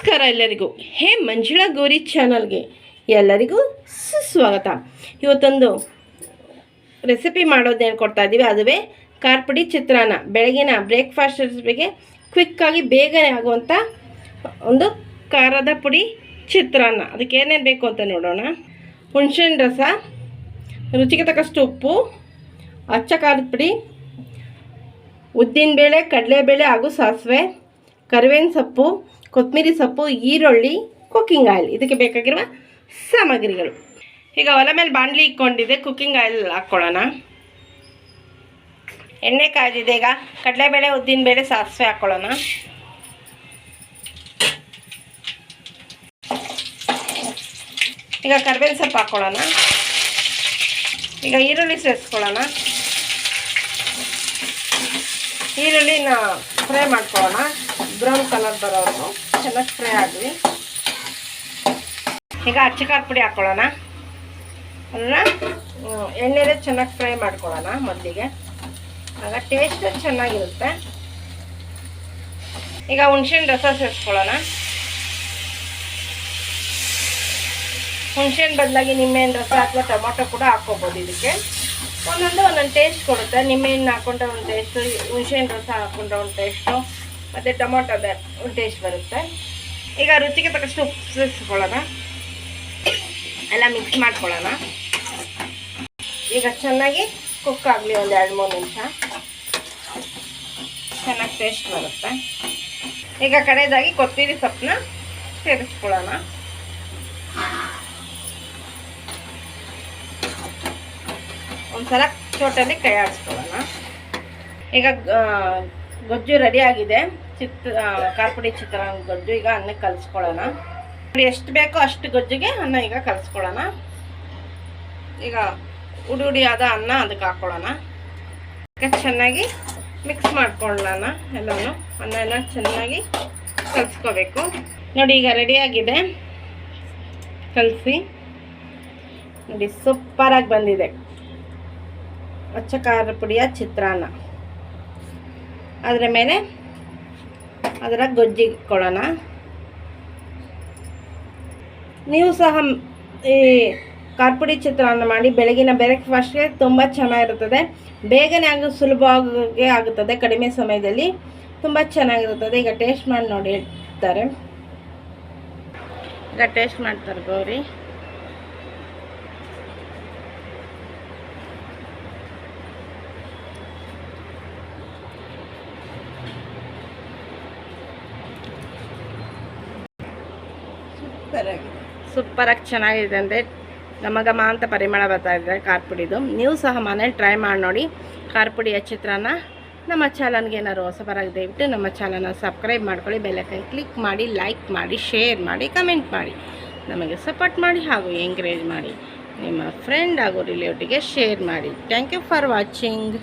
ನಮಸ್ಕಾರ ಎಲ್ಲರಿಗೂ. ಹೇ ಮಂಜುಳಾ ಗೌರಿ ಚಾನಲ್ಗೆ ಎಲ್ಲರಿಗೂ ಸುಸ್ವಾಗತ. ಇವತ್ತೊಂದು ರೆಸಿಪಿ ಮಾಡೋದು ಹೇಳ್ಕೊಡ್ತಾ ಇದ್ದೀವಿ ಅದುವೇ ಕಾರ್ಪುಡಿ ಚಿತ್ರಾನ್ನ. ಬೆಳಗಿನ ಬ್ರೇಕ್ಫಾಸ್ಟ್ ರೆಸಿಪಿಗೆ ಕ್ವಿಕ್ಕಾಗಿ ಬೇಗನೆ ಆಗುವಂಥ ಒಂದು ಖಾರದ ಪುಡಿ ಚಿತ್ರಾನ್ನ. ಅದಕ್ಕೆ ಏನೇನು ಬೇಕು ಅಂತ ನೋಡೋಣ. ಹುಣಸೆಹಣ್ಣು ರಸ, ರುಚಿಗೆ ತಕ್ಕಷ್ಟು ಉಪ್ಪು, ಅಚ್ಚ ಖಾರದ ಪುಡಿ, ಉದ್ದಿನಬೇಳೆ, ಕಡಲೆಬೇಳೆ ಹಾಗೂ ಸಾಸಿವೆ ಕರಿವೇನ ಸೊಪ್ಪು ಕೊತ್ತಂಬರಿ ಸೊಪ್ಪು, ಈರುಳ್ಳಿ ಕುಕ್ಕಿಂಗ್ ಆಯಿಲ್ ಇದಕ್ಕೆ ಬೇಕಾಗಿರುವ ಸಾಮಗ್ರಿಗಳು. ಈಗ ಒಲೆ ಮೇಲೆ ಬಾಂಡ್ಲಿ ಇಕ್ಕೊಂಡಿದೆ ಕುಕ್ಕಿಂಗ್ ಆಯಿಲ್ ಹಾಕ್ಕೊಳ್ಳೋಣ. ಎಣ್ಣೆ ಕಾಯ್ದಿದೆ, ಈಗ ಕಡಲೆಬೇಳೆ, ಉದ್ದಿನಬೇಳೆ, ಸಾಸಿವೆ ಹಾಕ್ಕೊಳ್ಳೋಣ. ಈಗ ಕರ್ಬೇವಿನ ಸೊಪ್ಪು ಹಾಕ್ಕೊಳ್ಳೋಣ. ಈಗ ಈರುಳ್ಳಿ ಸೇರಿಸ್ಕೊಳ್ಳೋಣ. ಈರುಳ್ಳಿನ ಫ್ರೈ ಮಾಡ್ಕೊಳ್ಳೋಣ. ಬ್ರೌನ್ ಕಲರ್ ಬರೋವರೆಗೂ. ಚೆನ್ನಾಗಿ ಫ್ರೈ ಆಗಲಿ ಈಗ ಅಚ್ಚ ಪುಡಿ ಹಾಕ್ಕೊಳ್ಳೋಣ ಅದನ್ನ ಎಣ್ಣೆಲೆ ಚೆನ್ನಾಗಿ ಫ್ರೈ ಮಾಡ್ಕೊಳ್ಳೋಣ ಮೊದಲಿಗೆ. ಆಗ ಟೇಸ್ಟ್ ಚೆನ್ನಾಗಿರುತ್ತೆ. ಈಗ ಹುಣ್ಸಿನ ರಸ ಸೇರಿಸ್ಕೊಳ್ಳೋಣ. ಹುಣ್ಸೆಹಣ್ಣು ಬದಲಾಗಿ ನಿಂಬೆಹಣ್ಣು ರಸ ಅಥವಾ ಟೊಮೊಟೊ ಕೂಡ ಹಾಕ್ಕೋಬೋದು ಇದಕ್ಕೆ. ಒಂದೊಂದು ಒಂದೊಂದು ಟೇಸ್ಟ್ ಕೊಡುತ್ತೆ. ನಿಂಬೆಹಣ್ಣು ಹಾಕೊಂಡ್ರೆ ಒಂದು ಟೇಸ್ಟು ಹುಣ್ಸೆಹಣ್ಣು ರಸ ಹಾಕೊಂಡ್ರೆ ಒಂದು ಟೇಸ್ಟು ಮತ್ತು ಟೊಮೊಟೊದ ಟೇಸ್ಟ್ ಬರುತ್ತೆ. ಈಗ ರುಚಿಗೆ ತಕ್ಕಷ್ಟು ಉಪ್ಪು ಎಲ್ಲ ಮಿಕ್ಸ್ ಮಾಡ್ಕೊಳ್ಳೋಣ. ಈಗ ಚೆನ್ನಾಗಿ ಕುಕ್ ಆಗಲಿ ಒಂದು ಎರಡು ಮೂರು ನಿಮಿಷ. ಚೆನ್ನಾಗಿ ಟೇಸ್ಟ್ ಬರುತ್ತೆ. ಈಗ ಕಡೆಯದಾಗಿ ಕೊತ್ತಂಬರಿ ಸೊಪ್ಪನ್ನ ಸೇರಿಸ್ಕೊಳ್ಳೋಣ. ಒಂದ್ಸಲ ಚೋಟಲ್ಲಿ ಕೈ ಆಡಿಸ್ಕೊಳ್ಳೋಣ ಈಗ ಗೊಜ್ಜು ಆಗಿದೆ. ಚಿತ್ರ ಕಾರ್ಪುಡಿ ಚಿತ್ರಾನ್ನ ಗೊಜ್ಜು ಈಗ ಅನ್ನಕ್ಕೆ ಕಲಿಸ್ಕೊಳ್ಳೋಣ. ಎಷ್ಟು ಬೇಕೋ ಅಷ್ಟು ಗೊಜ್ಜಿಗೆ ಅನ್ನ ಈಗ ಕಲಿಸ್ಕೊಳ್ಳೋಣ. ಈಗ ಉಡಿ ಉಡಿಯಾದ ಅನ್ನ ಅದಕ್ಕೆ ಹಾಕ್ಕೊಳ್ಳೋಣ. ಚೆನ್ನಾಗಿ ಮಿಕ್ಸ್ ಮಾಡ್ಕೊಳ್ಳೋಣ ಎಲ್ಲನೂ ಅನ್ನ ಎಲ್ಲ ಚೆನ್ನಾಗಿ ಕಲಿಸ್ಕೋಬೇಕು. ನೋಡಿ ಈಗ ರೆಡಿಯಾಗಿದೆ ಕಲಸಿ. ನೋಡಿ ಸೂಪರಾಗಿ ಬಂದಿದೆ. ಅಚ್ಚ ಖಾರ ಪುಡಿಯ ಚಿತ್ರಾನ್ನ. ಅದರ ಮೇಲೆ ಅದರ ಗೊಜ್ಜಿಕೊಳ್ಳೋಣ ನೀವು ಸಹ ಈ ಕಾರ್ಪುಡಿ ಚಿತ್ರಾನ್ನ ಮಾಡಿ ಬೆಳಗಿನ ಬ್ರೇಕ್ಫಾಸ್ಟ್ಗೆ ತುಂಬ ಚೆನ್ನಾಗಿರುತ್ತದೆ. ಬೇಗನೆ ಆಗ, ಸುಲಭವಾಗಿ ಆಗುತ್ತದೆ ಕಡಿಮೆ ಸಮಯದಲ್ಲಿ. ತುಂಬ ಚೆನ್ನಾಗಿರುತ್ತದೆ. ಈಗ ಟೇಸ್ಟ್ ಮಾಡಿ ನೋಡಿ ಈಗ ಟೇಸ್ಟ್ ಮಾಡ್ತಾರೆ ಗೌರಿ. ಸೂಪರಾಗಿ ಚೆನ್ನಾಗಿದೆ ಅಂದರೆ ಘಮ ಅಂತ ಪರಿಮಳ ಬರ್ತಾ ಇದೆ ಖಾರ ಪುಡಿದು. ನೀವು ಸಹ ಮನೇಲಿ ಟ್ರೈ ಮಾಡಿ ನೋಡಿ. ಖಾರ ಪುಡಿಯ ಚಿತ್ರಾನ್ನ ನಮ್ಮ ಚಾನಲ್ಗೆ ಏನಾದ್ರು ಹೊಸಬರಾಗಿ ದಯವಿಟ್ಟು ನಮ್ಮ ಚಾನಲ್ನ ಸಬ್ಸ್ಕ್ರೈಬ್ ಮಾಡ್ಕೊಳ್ಳಿ ಬೆಲ್ಲೈಕನ್ ಕ್ಲಿಕ್ ಮಾಡಿ ಲೈಕ್ ಮಾಡಿ ಶೇರ್ ಮಾಡಿ ಕಮೆಂಟ್ ಮಾಡಿ. ನಮಗೆ ಸಪೋರ್ಟ್ ಮಾಡಿ ಹಾಗೂ ಎಂಕರೇಜ್ ಮಾಡಿ. ನಿಮ್ಮ ಫ್ರೆಂಡ್ ಹಾಗೂ ರಿಲೇಟಿವ್ಗೆ ಶೇರ್ ಮಾಡಿ. Thank you for watching